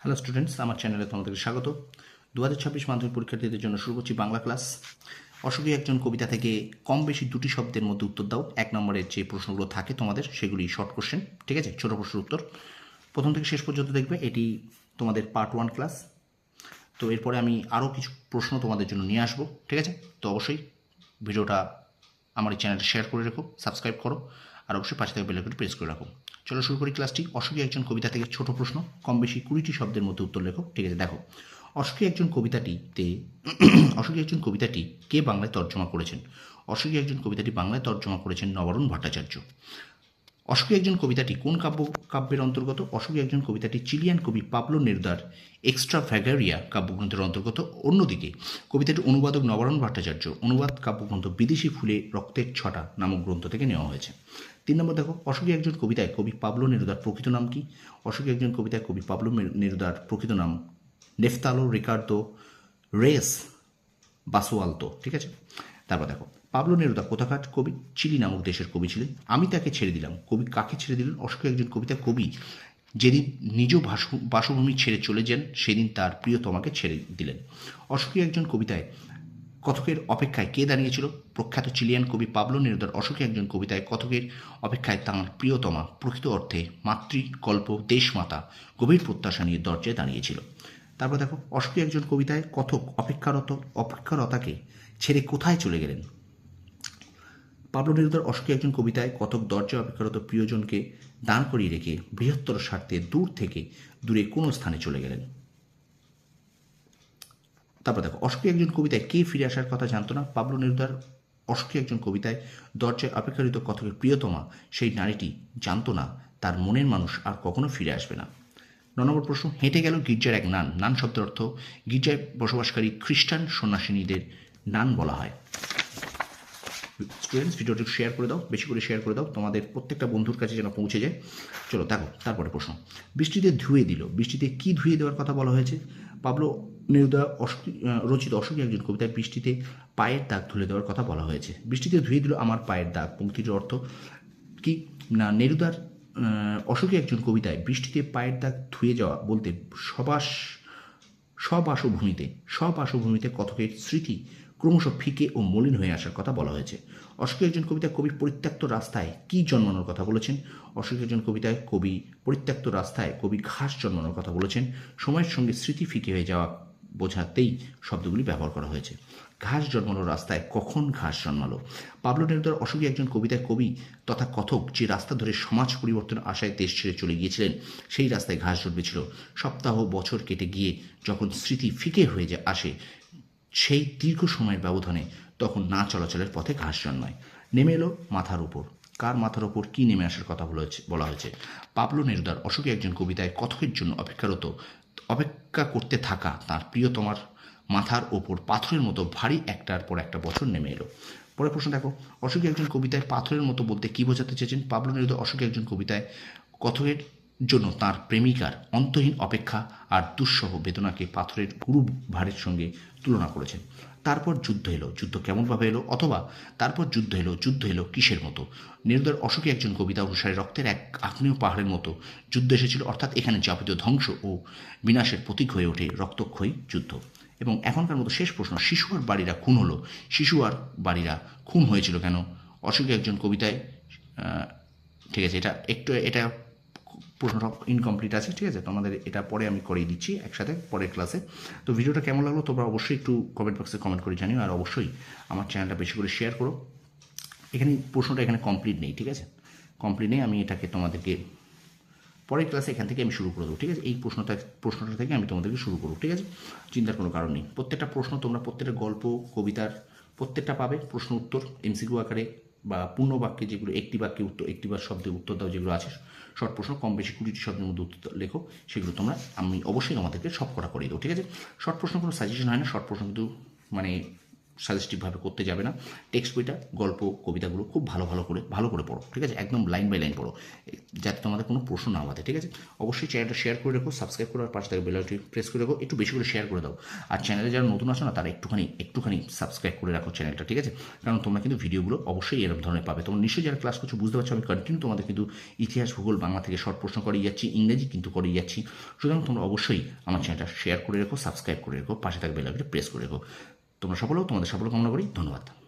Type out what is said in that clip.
Hello students আমার চ্যানেলে তোমাদেরকে স্বাগত। দু হাজার ছাব্বিশ মাধ্যমিক পরীক্ষার্থীদের জন্য শুরু করছি বাংলা ক্লাস অসুখী একজন কবিতা থেকে কম বেশি দুটি শব্দের মধ্যে উত্তর দাও। এক নম্বরের যে প্রশ্নগুলো থাকে তোমাদের, সেগুলি শর্ট কোশ্চেন ঠিক আছে? ছোটো প্রশ্নের উত্তর। প্রথম থেকে শেষ পর্যন্ত দেখবে, এটি তোমাদের পার্ট ওয়ান ক্লাস তো এরপরে আমি আরও কিছু প্রশ্ন তোমাদের জন্য নিয়ে আসব, ঠিক আছে? তো অবশ্যই ভিডিওটা আমার এই চ্যানেলটা শেয়ার করে রেখো সাবস্ক্রাইব করো। আর অবশ্যই পাঁচ থেকে বেলাইকনটি প্রেস করে রাখো চলো শুরু করি ক্লাসটি অসুখী একজন কবিতা থেকে ছোট প্রশ্ন কম বেশি কুড়িটি শব্দের মধ্যে উত্তর লেখো। ঠিক আছে, দেখো। অসুখী একজন কবিতাটিতে অসুখী একজন কবিতাটি কে বাংলায় তর্জমা করেছেন? অসুখী একজন কবিতাটি বাংলায় তর্জমা করেছেন নবরণ ভট্টাচার্য। অশোকী একজন কবিতাটি কোন কাব্য, কাব্যের অন্তর্গত? অশোকী একজন কবিতাটি চিলিয়ান কবি পাবলো নির্দার এক্সট্রা ফ্যাগারিয়া কাব্যগ্রন্থের অন্তর্গত। অন্যদিকে কবিতাটি অনুবাদক নবরণ ভট্টাচার্য, অনুবাদ কাব্যগ্রন্থ বিদেশি ফুলে রক্তের ছটা নামক গ্রন্থ থেকে নেওয়া হয়েছে। তিন নম্বর দেখো, অশোকী একজন কবিতায় কবি পাবলো নেরুদার প্রকৃত নাম কি? অশোকী একজন কবিতায় কবি পাবলো নেরুদার প্রকৃত নাম নেফতালো রিকার্দো রেস বাসোয়ালতো, ঠিক আছে? তারপর দেখো, পাবলো নেরুদা কোথাকার কবি? চিলি নামক দেশের কবি ছিলেন। আমি তাকে ছেড়ে দিলাম। কবি কাকে ছেড়ে দিলেন? অশোক একজন কবিতা কবি যেদিন নিজ বাসভূমি ছেড়ে চলে যান, সেদিন তার প্রিয়তমাকে ছেড়ে দিলেন। অশোকী একজন কবিতায় কথকের অপেক্ষায় কে দাঁড়িয়েছিল? প্রখ্যাত চিলিয়ান কবি পাবলো নেরুদার অশোকী একজন কবিতায় কথকের অপেক্ষায় তাঁর প্রিয়তমা, প্রকৃত অর্থে মাতৃ মাতৃকল্প দেশমাতা, গভীর প্রত্যাশা নিয়ে দরজায় দাঁড়িয়েছিল। তারপর দেখো অশোকী একজন কবিতায় কথক অপেক্ষারত, অপেক্ষারতাকে ছেড়ে কোথায় চলে গেলেন? পাবলো নেরুদার অশোকী একজন কবিতায়, কতক দরজা অপেক্ষারত প্রিয়জনকে দান করিয়ে রেখে বৃহত্তর স্বার্থে দূর থেকে দূরে কোনো স্থানে চলে গেলেন? তারপর দেখো অশোকী একজন কবিতায় কে ফিরে আসার কথা জানতো না? পাবলো নেরুদার অশোকী একজন কবিতায়, দরজায় অপেক্ষারিত কতকের প্রিয়তমা, সেই নারীটি জানতো না, তার মনের মানুষ আর কখনো ফিরে আসবে না। ন নম্বর প্রশ্ন, হেঁটে গেল গির্জার এক নান। নান শব্দের অর্থ, গির্জায় বসবাসকারী খ্রিস্টান সন্ন্যাসিনীদের নান বলা হয়। স্টুডেন্টস ভিডিওটি শেয়ার করে দাও, বেশি করে শেয়ার করে দাও, তোমাদের প্রত্যেকটা বন্ধুর কাছে যেন পৌঁছে যায়। চলো, দেখো, তারপরে প্রশ্ন। বৃষ্টিতে ধুয়ে দিল। বৃষ্টিতে কি ধুয়ে দেওয়ার কথা বলা হয়েছে? পাবলো নেরুদা রচিত অসুখী একজন কবিতায় বৃষ্টিতে পায়ের দাগ ধুলে দেওয়ার কথা বলা হয়েছে। বৃষ্টিতে ধুয়ে দিল আমার পায়ের দাগ। পঙ্ক্তিটির অর্থ কি? না, নেরুদার অশোকী একজন কবিতায় বৃষ্টিতে পায়ের দাগ ধুয়ে যাওয়া বলতে সবাস, সব আশভূমিতে সব স্ববাসভূমিতে কথকের স্মৃতি ক্রমশ ফিকে ও মলিন হয়ে আসার কথা বলা হয়েছে। অশোক একজন কবিতা কবি পরিত্যক্ত রাস্তায় কি জন্মানোর কথা বলেছেন? অশোক একজন কবিতায় কবি পরিত্যক্ত রাস্তায় কবি ঘাস জন্মানোর কথা বলেছেন। সময়ের সঙ্গে স্মৃতি ফিকে হয়ে যাওয়া বোঝাতেই শব্দগুলি ব্যবহার করা হয়েছে। ঘাস জন্মানো রাস্তায় কখন ঘাস জন্মালো? পাবলো নেরুদার অশোকী একজন কবিতায় কবি তথা কথক যে রাস্তা ধরে সমাজ পরিবর্তন আশায় দেশ ছেড়ে চলে গিয়েছিলেন, সেই রাস্তায় ঘাস জন্মেছিল। সপ্তাহ, বছর কেটে গিয়ে যখন স্মৃতি ফিকে হয়ে যা আসে সেই দীর্ঘ সময়ের ব্যবধানে তখন না চলাচলের পথে ঘাস জন্মায়। নেমে এলো মাথার উপর। কার মাথার ওপর কি নেমে আসার কথা বলা হয়েছে পাবলো নেরুদার অশোকী একজন কবিতায় কথকের জন্য অপেক্ষারত, অপেক্ষা করতে থাকা তার প্রিয়তমার মাথার ওপর পাথরের মতো ভারী একটার পর একটা বছর নেমে এলো। পরের প্রশ্ন দেখো, অশোকী একজন কবিতায় পাথরের মতো বলতে কী বোঝাতে চেয়েছেন? পাবলো নেরুদা অসুখী একজন কবিতায় কথকের জন্য তার প্রেমিকার অন্তহীন অপেক্ষা আর দুঃসহ বেদনাকে পাথরের গুরু ভারের সঙ্গে তুলনা করেছেন। তারপর যুদ্ধ এলো। যুদ্ধ কেমনভাবে এলো অথবা তারপর যুদ্ধ এলো যুদ্ধ এলো কিসের মতো? নেরুদার অশোকী একজন কবিতা অনুসারে রক্তের এক আগ্নেয় পাহাড়ের মতো যুদ্ধ এসেছিল। অর্থাৎ এখানে যাবতীয় ধ্বংস ও বিনাশের প্রতীক হয়ে ওঠে রক্তক্ষয়ী যুদ্ধ। এবং এখনকার মতো শেষ প্রশ্ন, শিশু আর বাড়িরা খুন হলো? শিশু আর বাড়িরা খুন হয়েছিল কেন? অশোকী একজন কবিতায় ঠিক আছে, এটা একটু, এটা প্রশ্নটা ইনকমপ্লিট আছে, ঠিক আছে? তোমাদের এটা পরে আমি করিয়ে দিচ্ছি একসাথে পরের ক্লাসে তো ভিডিওটা কেমন লাগল তোমরা অবশ্যই একটু কমেন্ট বক্সে কমেন্ট করে জানিও আর অবশ্যই আমার চ্যানেলটা বেশি করে শেয়ার করো। এখানে প্রশ্নটা এখানে কমপ্লিট নেই, ঠিক আছে? কমপ্লিট নেই, আমি এটাকে তোমাদেরকে পরের ক্লাসে এখান থেকে আমি শুরু করে দেবো, ঠিক আছে? এই প্রশ্নটা প্রশ্নটা থেকে আমি তোমাদেরকে শুরু করব, ঠিক আছে? চিন্তার কোনো কারণ নেই। প্রত্যেকটা প্রশ্ন তোমরা প্রত্যেকটা গল্প, কবিতার প্রত্যেকটা পাবে, প্রশ্ন উত্তর এমসিকিউ আকারে বা পূর্ণ বাক্যে যেগুলো একটি বাক্যে উত্তর, একটি বা শব্দে উত্তর দাও যেগুলো আছে শর্ট প্রশ্ন কম বেশি কুড়িটি শব্দের মধ্যে উত্তর লেখো, সেগুলো তোমরা, আমি অবশ্যই তোমাদেরকে সব করা করিয়ে দেবো, ঠিক আছে? শর্ট প্রশ্ন কোনো সাজেশন হয় না শর্ট প্রশ্ন কিন্তু মানে সাজেস্টিভভাবে করতে যাবে না। টেক্সট বইটা, গল্প, কবিতাগুলো খুব ভালো ভালো করে ভালো করে পড়ো, ঠিক আছে? একদম লাইন বাই লাইন পড়ো, যাতে তোমাদের কোনো প্রশ্ন না বাধে, ঠিক আছে? অবশ্যই চ্যানেলটা শেয়ার করে রেখো, সাবস্ক্রাইব করে পাশে থেকে বেলাইটি প্রেস করে রেখো, একটু বেশি করে শেয়ার করে দাও। আর চ্যানেলে যারা নতুন আসো না, তারা একটুখানি একটুখানি সাবস্ক্রাইব করে রাখো চ্যানেলটা, ঠিক আছে? কারণ তোমরা কিন্তু ভিডিওগুলো অবশ্যই এরকম ধরনের পাবে। তোমরা নিশ্চয়ই যারা ক্লাস করছ বুঝতে পারছ, আমি কন্টিনিউ তোমাদের কিন্তু ইতিহাস, ভূগোল, বাংলা থেকে শর্ট প্রশ্ন করিয়ে যাচ্ছি, ইংরেজি কিন্তু করিয়ে যাচ্ছি। সুতরাং তোমরা অবশ্যই আমার চ্যানেলটা শেয়ার করে রেখো, সাবস্ক্রাইব করে রেখো, পাশে থাকবে বেলাইটি প্রেস করে রেখো। তোমরা সফলও তোমাদের সফল কামনা করি। ধন্যবাদ।